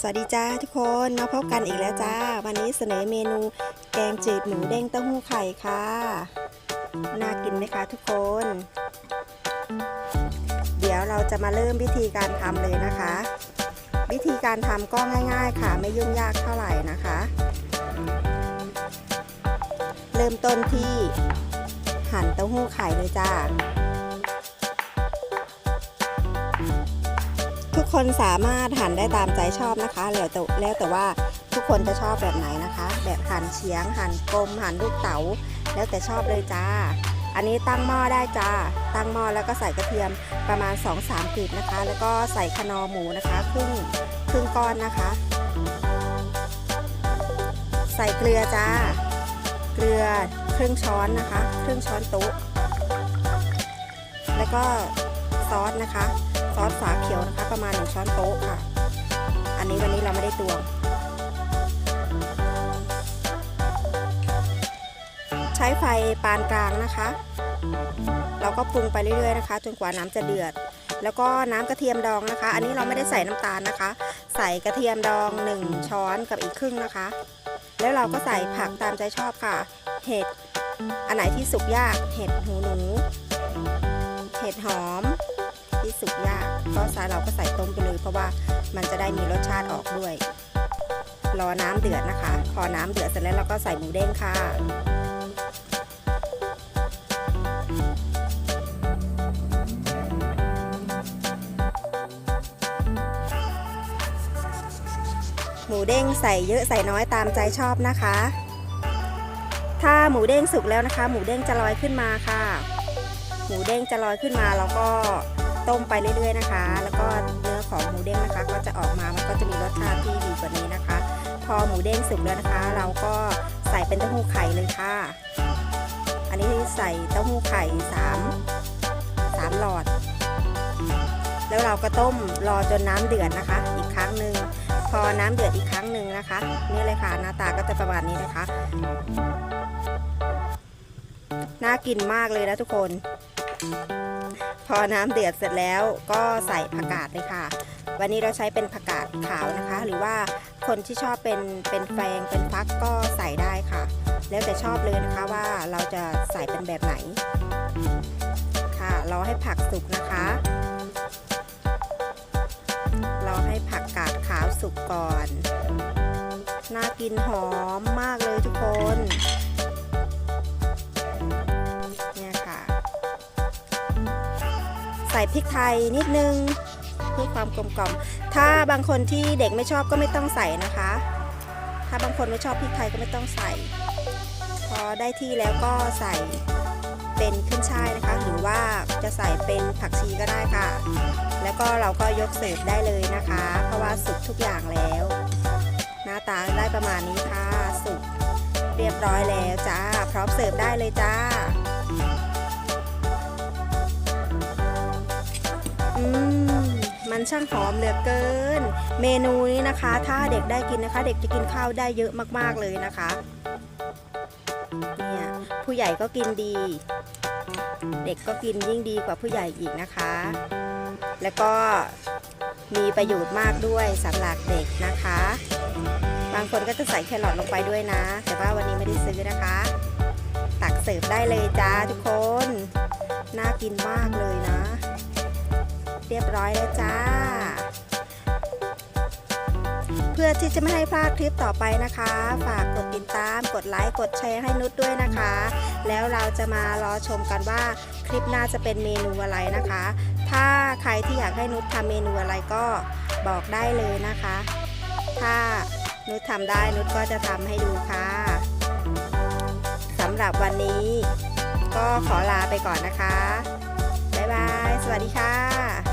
สวัสดีจ้าทุกคนมาพบกันอีกแล้วจ้า วันนี้เสนอเมนูแกงจืดหมูเด้งเต้าหู้ไข่ค่ะ น่ากินไหมคะทุกคน เดี๋ยวเราจะมาเริ่มวิธีการทำเลยนะคะ วิธีการทำก็ง่ายๆค่ะ ไม่ยุ่งยากเท่าไหร่นะคะ เริ่มต้นที่หั่นเต้าหู้ไข่เลยจ้า กคนสามารถหั่นได้ตามใจชอบนะคะแล้วแต่แล้วแต่ว่าทุกคนจะชอบแบบไหนนะคะ แบบหั่นเฉียง หั่นกลม หั่นลูกเต๋า แล้วแต่ชอบเลยจ้า อันนี้ตั้งหม้อได้จ้า ตั้งหม้อแล้วก็ใส่กระเทียมประมาณ 2-3กลีบนะคะ แล้วก็ใส่คนอหมูนะคะครึ่งครึ่งก้อนนะคะ ใส่เกลือจ้า เกลือครึ่งช้อนนะคะ ครึ่งช้อนโต๊ะแล้วก็ซอสนะคะ ซอสฝาเขียวนะคะ ประมาณ 1 ช้อนโต๊ะค่ะ อันนี้วันนี้เราไม่ได้ตวง ใช้ไฟปานกลางนะคะ เราก็ปรุงไปเรื่อยๆนะคะ จนกว่าน้ำจะเดือด แล้วก็น้ำกระเทียมดองนะคะ อันนี้เราไม่ได้ใส่น้ำตาลนะคะ ใส่กระเทียมดอง 1 ช้อนกับอีกครึ่งนะคะ แล้วเราก็ใส่ผักตามใจชอบค่ะ เห็ด อันไหนที่สุกยาก เห็ดหูหนู เห็ดหอมที่สุกยาก ก็ใส่เราก็ใส่ต้มไปเลย เพราะว่ามันจะได้มีรสชาติออกด้วย รอน้ำเดือดนะคะ พอน้ำเดือดเสร็จแล้วเราก็ใส่หมูเด้งค่ะหมูเด้งใส่เยอะใส่น้อยตามใจชอบนะคะ ถ้าหมูเด้งสุกแล้วนะคะ หมูเด้งจะลอยขึ้นมาค่ะ หมูเด้งจะลอยขึ้นมาแล้วก็ ต้มไปเรื่อยๆนะคะ แล้วก็เนื้อของหมูเด้งนะคะ ก็จะออกมามันก็จะมีรสชาติที่ดีกว่านี้นะคะ พอหมูเด้งสุกแล้วนะคะ เราก็ใส่เป็นเต้าหู้ไข่เลยค่ะ อันนี้ใส่เต้าหู้ไข่3 3หลอด แล้วเราก็ต้มรอจนน้ำเดือดนะคะ อีกครั้งหนึ่งพอน้ำเดือดอีกครั้งหนึ่งนะคะ นี่เลยค่ะหน้าตาก็จะประมาณนี้นะคะน่ากินมากเลยนะทุกคน พอน้ำเดือดเสร็จแล้วก็ใส่ผักกาดเลยค่ะ วันนี้เราใช้เป็นผักกาดขาวนะคะ หรือว่าคนที่ชอบเป็นเป็นแฟงเป็นฟักก็ใส่ได้ค่ะ แล้วแต่ชอบเลยนะคะว่าเราจะใส่เป็นแบบไหน ค่ะรอให้ผักสุกนะคะรอให้ผักกาดขาวสุกก่อน น่ากินหอมมากเลยทุกคน ส่พริกไทยนิดนึงเพื่อความกลมกล่อม ถ้าบางคนที่เด็กไม่ชอบก็ไม่ต้องใส่นะคะ ถ้าบางคนไม่ชอบพริกไทยก็ไม่ต้องใส่ พอได้ที่แล้วก็ใส่เป็นขึ้นช่ายนะคะ หรือว่าจะใส่เป็นผักชีก็ได้ค่ะ แล้วก็เราก็ยกเสิร์ฟได้เลยนะคะ เพราะว่าสุกทุกอย่างแล้ว หน้าตาได้ประมาณนี้ค่ะ สุกเรียบร้อยแล้วจ้า พร้อมเสิร์ฟได้เลยจ้า มันช่างหอมเหลือเกิน เมนูนี้นะคะ ถ้าเด็กได้กินนะคะ เด็กจะกินข้าวได้เยอะมากๆเลยนะคะเนี่ยผู้ใหญ่ก็กินดี เด็กก็กินยิ่งดีกว่าผู้ใหญ่อีกนะคะ แล้วก็มีประโยชน์มากด้วยสำหรับเด็กนะคะ บางคนก็จะใส่แครอทลงไปด้วยนะ แต่ว่าวันนี้ไม่ได้ซื้อนะคะ ตักเสิร์ฟได้เลยจ้าทุกคน น่ากินมากเลยนะ เรียบร้อยแล้วจ้า เพื่อที่จะไม่ให้พลาดคลิปต่อไปนะคะ ฝากกดติดตาม กดไลค์ กดแชร์ให้นุชด้วยนะคะ แล้วเราจะมารอชมกันว่าคลิปหน้าจะเป็นเมนูอะไรนะคะ ถ้าใครที่อยากให้นุชทำเมนูอะไรก็บอกได้เลยนะคะ ถ้านุชทำได้นุชก็จะทำให้ดูค่ะสำหรับวันนี้ก็ขอลาไปก่อนนะคะ บ๊ายบาย สวัสดีค่ะ